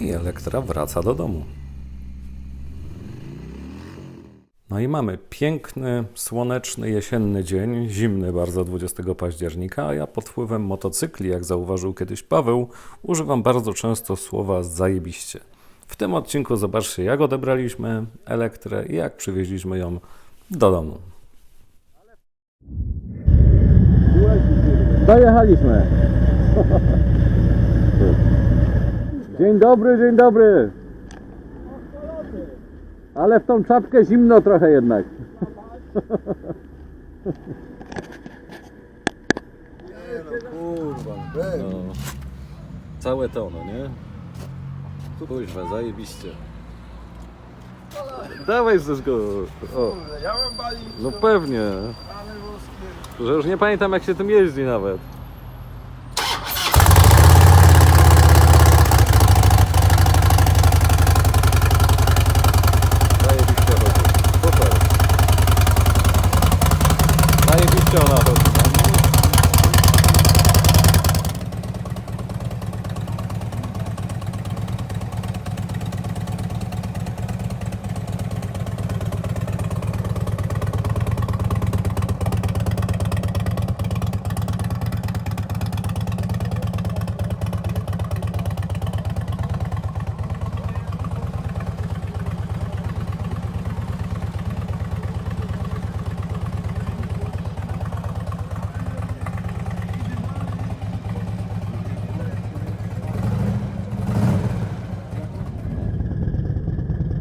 I Elektra wraca do domu. No i mamy piękny, słoneczny, jesienny dzień, zimny bardzo 20 października, a ja pod wpływem motocykli, jak zauważył kiedyś Paweł, używam bardzo często słowa zajebiście. W tym odcinku zobaczcie, jak odebraliśmy Elektrę i jak przywieźliśmy ją do domu. Dojechaliśmy. Dzień dobry, dzień dobry. Ale w tą czapkę zimno trochę jednak. Kurwa, No, całe to, no nie? Kuźwa, zajebiście. Dawaj Zeszko. O, ja mam bali, no pewnie. Że już nie pamiętam jak się tym jeździ nawet. Zajebiście chodzi. Super. Zajebiście ona chodzi. no.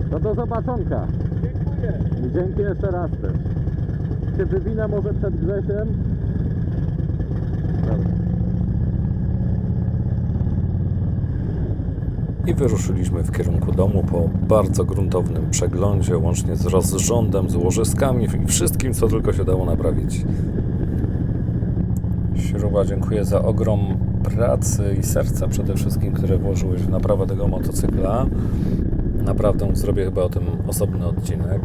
To do zobaczonka. Dziękuję. Dzięki jeszcze raz też. Się wywinę może przed Grzesiem. Dobra. I wyruszyliśmy w kierunku domu po bardzo gruntownym przeglądzie, łącznie z rozrządem, z łożyskami i wszystkim, co tylko się dało naprawić. Śruba, dziękuję za ogrom pracy i serca przede wszystkim, które włożyłeś w naprawę tego motocykla. Naprawdę zrobię chyba o tym osobny odcinek.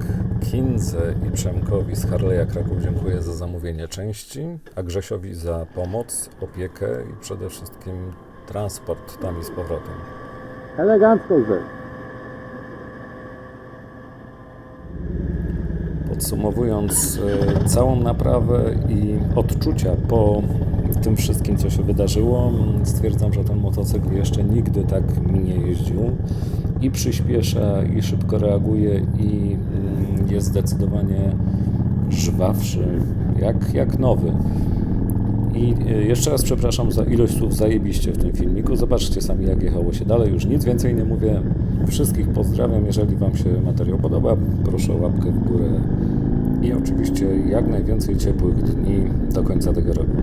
Kindze i Przemkowi z Harley'a Kraków dziękuję za zamówienie części, a Grzesiowi za pomoc, opiekę i przede wszystkim transport tam i z powrotem. Elegancko Grzesz. Podsumowując e, całą naprawę i odczucia po tym wszystkim, co się wydarzyło, stwierdzam, że ten motocykl jeszcze nigdy tak mi nie jeździł. I przyspiesza, i szybko reaguje, i mm, jest zdecydowanie żwawszy, jak, jak nowy. I e, jeszcze raz przepraszam za ilość słów zajebiście w tym filmiku. Zobaczcie sami, jak jechało się dalej. Już nic więcej nie mówię. Wszystkich pozdrawiam. Jeżeli Wam się materiał podoba, proszę o łapkę w górę. I oczywiście jak najwięcej ciepłych dni do końca tego roku.